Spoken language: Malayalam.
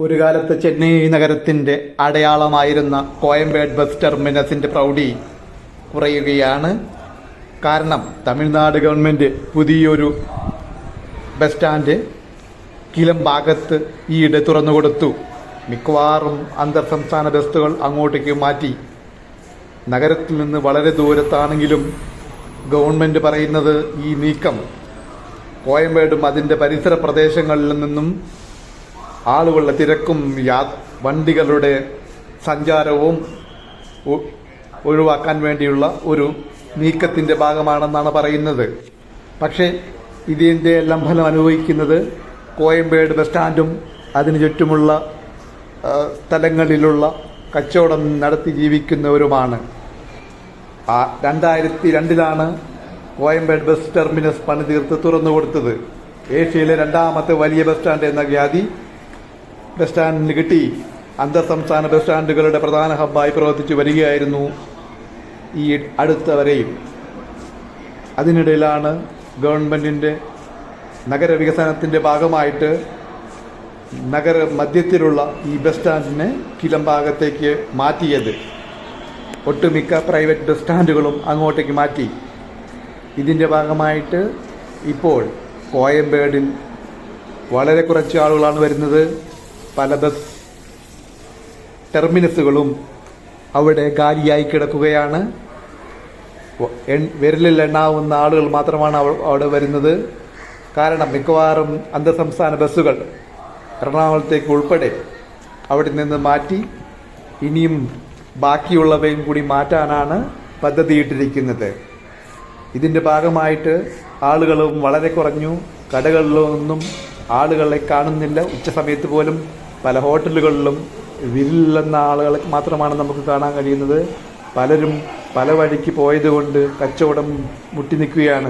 ഒരു കാലത്ത് ചെന്നൈ നഗരത്തിന്റെ അടയാളമായിരുന്ന കോയമ്പേട് ബസ് ടെർമിനസിന്റെ പ്രൗഢി കുറയുകയാണ്. കാരണം തമിഴ്നാട് ഗവൺമെന്റ് പുതിയൊരു ബസ് സ്റ്റാൻഡ് കിലം ഭാഗത്ത് ഈയിടെ തുറന്നുകൊടുത്തു മിക്കവാറും അന്തർ സംസ്ഥാന ബസ്സുകൾ അങ്ങോട്ടേക്ക് മാറ്റി. നഗരത്തിൽ നിന്ന് വളരെ ദൂരത്താണെങ്കിലും ഗവൺമെന്റ് പറയുന്നത് ഈ നീക്കം. കോയമ്പേടും അതിന്റെ പരിസര പ്രദേശങ്ങളിൽ നിന്നും ആളുകളുടെ തിരക്കും വണ്ടികളുടെ സഞ്ചാരവും ഒഴിവാക്കാൻ വേണ്ടിയുള്ള ഒരു നീക്കത്തിന്റെ ഭാഗമാണെന്നാണ് പറയുന്നത്. പക്ഷേ ഇതിന്റെ എല്ലാം ഫലം അനുഭവിക്കുന്നത് കോയമ്പേട് ബസ് സ്റ്റാൻഡും അതിനു ചുറ്റുമുള്ള സ്ഥലങ്ങളിലുള്ള കച്ചവടം നടത്തി ജീവിക്കുന്നവരുമാണ്. ആ രണ്ടായിരത്തി രണ്ടിലാണ് കോയമ്പേട് ബസ് ടെർമിനസ് പണി തീർത്ത് തുറന്നു കൊടുത്തത് ഏഷ്യയിലെ രണ്ടാമത്തെ വലിയ ബസ് സ്റ്റാൻഡ് എന്ന ഖ്യാതി ബസ് സ്റ്റാൻഡിന് കിട്ടി. അന്തർ സംസ്ഥാന ബസ് സ്റ്റാൻഡുകളുടെ പ്രധാന ഹബ്ബായി പ്രവർത്തിച്ചു വരികയായിരുന്നു ഈ അടുത്തവരെയും അതിനിടയിലാണ് ഗവൺമെന്റിന്റെ നഗരവികസനത്തിന്റെ ഭാഗമായിട്ട് നഗര മധ്യത്തിലുള്ള ഈ ബസ് സ്റ്റാൻഡിനെ കിലംഭാഗത്തേക്ക് മാറ്റിയത്. ഒട്ടുമിക്ക പ്രൈവറ്റ് ബസ് സ്റ്റാൻഡുകളും അങ്ങോട്ടേക്ക് മാറ്റി. ഇതിന്റെ ഭാഗമായിട്ട് ഇപ്പോൾ കോയമ്പേടിൽ വളരെ കുറച്ച് ആളുകളാണ് വരുന്നത്. പല ടെർമിനസുകളും അവിടെ ഖാലിയായി കിടക്കുകയാണ്. വിരലിൽ എണ്ണാവുന്ന ആളുകൾ മാത്രമാണ് അവിടെ വരുന്നത്. കാരണം മിക്കവാറും അന്തർ സംസ്ഥാന ബസ്സുകൾ എറണാകുളത്തേക്ക് ഉൾപ്പെടെ അവിടെ നിന്ന് മാറ്റി ഇനിയും ബാക്കിയുള്ളവയും കൂടി മാറ്റാനാണ് പദ്ധതിയിട്ടിരിക്കുന്നത്. ഇതിന്റെ ഭാഗമായിട്ട് ആളുകളും വളരെ കുറഞ്ഞു. കടകളിലൊന്നും ആളുകളെ കാണുന്നില്ല. ഉച്ച സമയത്ത് പോലും പല ഹോട്ടലുകളിലും വിരില്ലെന്ന ആളുകളെ മാത്രമാണ് നമുക്ക് കാണാൻ കഴിയുന്നത്. പലരും പല വഴിക്ക് പോയതുകൊണ്ട് കച്ചവടം മുട്ടി നിൽക്കുകയാണ്.